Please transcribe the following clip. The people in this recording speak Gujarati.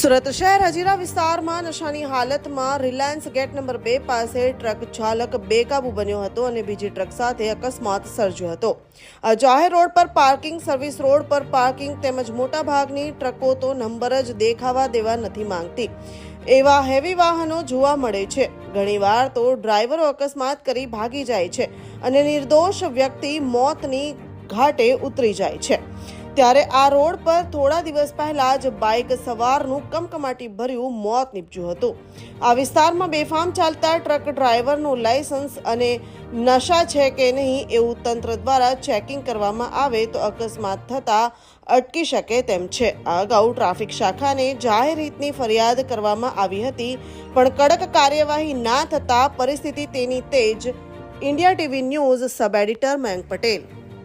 સુરત શહેર હજીરા વિસ્તારમાં નશાની હાલતમાં રિલાયન્સ ગેટ નંબર બે પાસે ટ્રક ચાલક બેકાબુ બન્યો હતો અને બીજી ટ્રક સાથે અકસ્માત સર્જ્યો હતો. જાહેર રોડ પર પાર્કિંગ, સર્વિસ રોડ પર પાર્કિંગ તેમજ મોટા ભાગની ટ્રકો તો નંબર જ દેખાવા દેવા નથી માંગતી. એવા હેવી વાહનો જોવા મળે છે. ઘણીવાર તો ડ્રાઈવરો અકસ્માત કરી ભાગી જાય છે અને નિર્દોષ વ્યક્તિ મોતની ઘાટે ઉતરી જાય છે. ત્યારે આ રોડ પર થોડા દિવસ પહેલા જ બાઇક સવારનું કમકમાટી ભર્યું, મોત નીપજ્યું હતું. આ વિસ્તારમાં બેફામ ચાલતા ટ્રક ડ્રાઈવરનું લાયસન્સ અને નશા છે કે નહીં એવું તંત્ર દ્વારા ચેકિંગ કરવામાં આવે તો અકસ્માત થતા અટકી શકે તેમ છે. અગાઉ ટ્રાફિક શાખાને જાહેર રીતની ફરિયાદ કરવામાં આવી હતી, પણ કડક કાર્યવાહી ના થતા પરિસ્થિતિ તેની તેજ. India TV news sub editor Mayank Patel.